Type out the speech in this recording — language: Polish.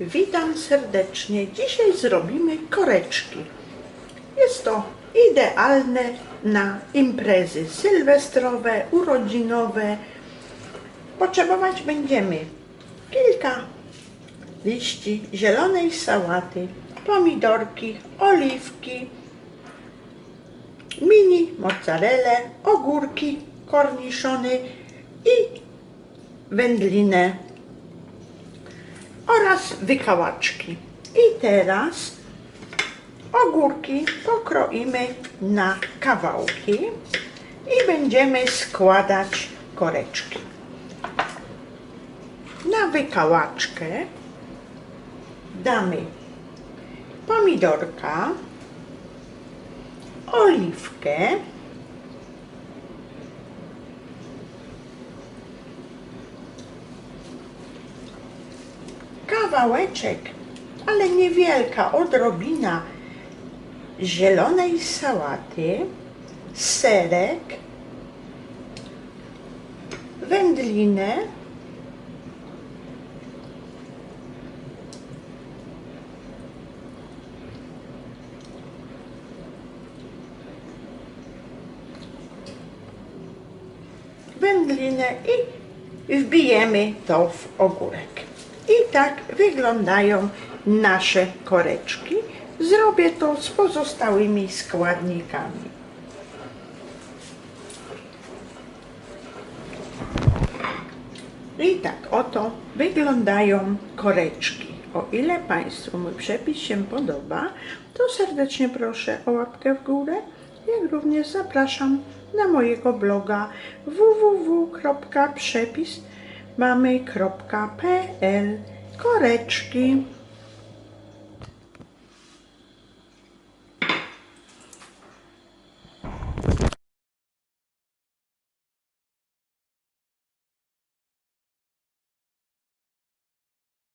Witam serdecznie. Dzisiaj zrobimy koreczki. Jest to idealne na imprezy sylwestrowe, urodzinowe. Potrzebować będziemy kilka liści zielonej sałaty, pomidorki, oliwki, mini mozzarellę, ogórki korniszony i wędlinę wykałaczki. I teraz ogórki pokroimy na kawałki i będziemy składać koreczki. Na wykałaczkę damy pomidorka, oliwkę, kawałeczek, ale niewielka odrobina zielonej sałaty, serek, wędlinę, wędlinę i wbijemy to w ogórek. I tak wyglądają nasze koreczki. Zrobię to z pozostałymi składnikami. I tak oto wyglądają koreczki. O ile Państwu mój przepis się podoba, to serdecznie proszę o łapkę w górę, jak również zapraszam na mojego bloga www.przepismamy.pl Koreczki